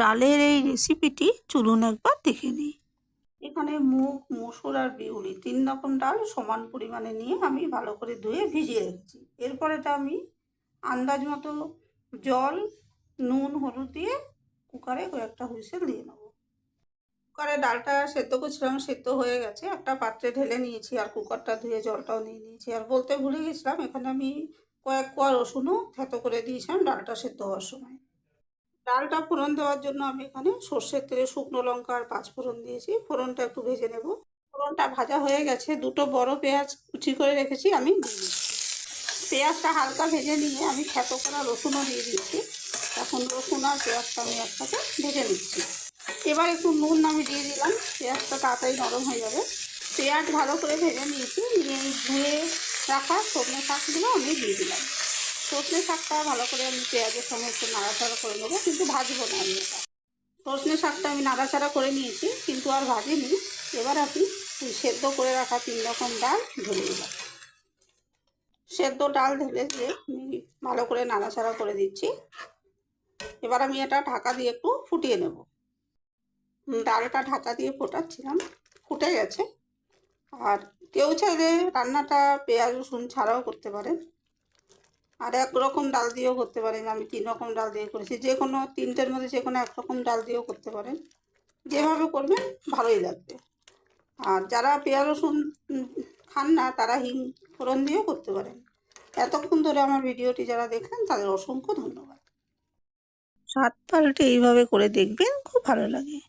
ডালের এই রেসিপিটি চলুন একবার দেখে নিই। এখানে মুগ, মসুর আর বিউলি তিন রকম ডাল সমান পরিমাণে নিয়ে আমি ভালো করে ধুয়ে ভিজিয়ে রেখেছি। এরপর এটা আমি আন্দাজ মতো জল, নুন, হলুদ দিয়ে কুকারে কয়েকটা হুইসেল দিয়ে নেব। কুকারে ডালটা সেদ্ধ করছিলাম, সেদ্ধ হয়ে গেছে। একটা পাত্রে ঢেলে নিয়েছি আর কুকারটা ধুয়ে জলটাও নিয়ে নিয়েছি। আর বলতে ভুলে গেছিলাম, এখানে আমি কয়েক কোয়া রসুনও থেতো করে দিয়েছিলাম ডালটা সেদ্ধ হওয়ার সময়। ডালটা ফোড়ন দেওয়ার জন্য আমি এখানে সর্ষের তেলে, শুকনো লঙ্কা আর পাঁচ ফোড়ন দিয়েছি। ফোড়নটা একটু ভেজে নেব। ফোড়নটা ভাজা হয়ে গেছে। দুটো বড় পেঁয়াজ কুচি করে রেখেছি, আমি পেঁয়াজটা হালকা ভেজে নিয়ে আমি থেতো করা রসুনও দিয়ে দিচ্ছি। এখন রসুন আর পেঁয়াজটা আমি একসাথে ভেজে নিচ্ছি। এবার একটু নুন আমি দিয়ে দিলাম। পেঁয়াজটা তাড়াতাড়ি নরম হয়ে যাবে। পেঁয়াজ ভালো করে ভেজে নিয়েছি। নিয়ে ধুয়ে রাখা সজনে শাকগুলো আমি দিয়ে দিলাম। সজনে শাকটা ভালো করে আমি পেঁয়াজের সঙ্গে একটু নাড়াচাড়া করে নেব, কিন্তু ভাজবো না আমি এটা। সজনে শাকটা আমি নাড়াচাড়া করে নিয়েছি, কিন্তু আর ভাজিনি। এবার ওই সেদ্ধ করে রাখা তিন রকম ডাল ঢেলে দিলাম সেদ্ধ ডাল ঢেলে দিয়ে আমি ভালো করে নাড়াচাড়া করে দিচ্ছি। এবার আমি এটা ঢাকা দিয়ে একটু ফুটিয়ে নেব। ডালটা ঢাকা দিয়ে ফোটাচ্ছিলাম, ফুটে গেছে। আর কেউ চাইলে রান্নাটা পেঁয়াজ রসুন ছাড়াও করতে পারেন। আর এক রকম ডাল দিয়েও করতে পারেন, আমি তিন রকম ডাল দিয়ে করেছি। যে কোনো তিনটের মধ্যে যে কোনো এক রকম ডাল দিয়েও করতে পারেন। যেভাবে করবেন, ভালোই লাগবে। আর যারা পেঁয়াজ রসুন খান না, তারা হিং ফোড়ন দিয়েও করতে পারেন। এতক্ষণ ধরে আমার ভিডিওটি যারা দেখলেন, তাদের অসংখ্য ধন্যবাদ। স্বাদ পাল্টে এইভাবে করে দেখবেন, খুব ভালো লাগে।